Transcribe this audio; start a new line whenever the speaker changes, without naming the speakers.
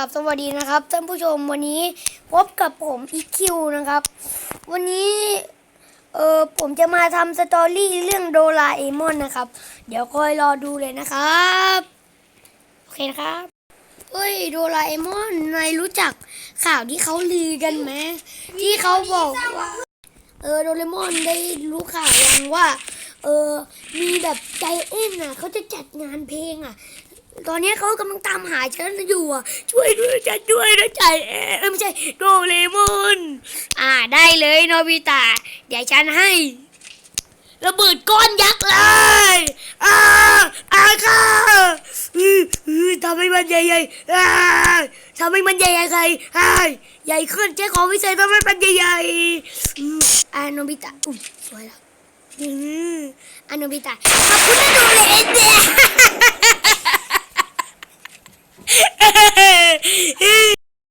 ครับสวัสดีนะครับท่านผู้ชมวันนี้พบกับผมอีคิวนะครับ วันนี้เออผมจะมาทำสตอรี่เรื่องโดราเอมอนนะครับ เดี๋ยวคอยรอดูเลยนะครับโอเคนะครับเฮ้ยโดราเอมอนนายรู้จักข่าวที่เขาลือกันไหมที่เขาบอกว่าเออโดเรมอนได้รู้ข่าวยังว่าเออมีแบบใจเอ็นอะเขาจะจัดงานเพลงอะ ตอนนี้เขากำลังตามหาฉันอยู่อะ ช่วยด้วยฉันด้วยนะใจเอเออไม่ใช่โดเรมอนอ่าได้เลยโนบิตะเดี๋ยวฉันให้ระเบิดก้อนยักษ์เลยอ่าอาค่ะอืออือทำให้มันใหญ่ๆอ่ทำให้มันใหญ่ๆใครอ่ใหญ่ขึ้นเจ๊ของวิเศษทำให้มันใหญ่ๆอ่าโนบิตะอุ้ยสวยแล้วอ่าโนบิตะขอบคุณนะโดเรเอนเด Hey!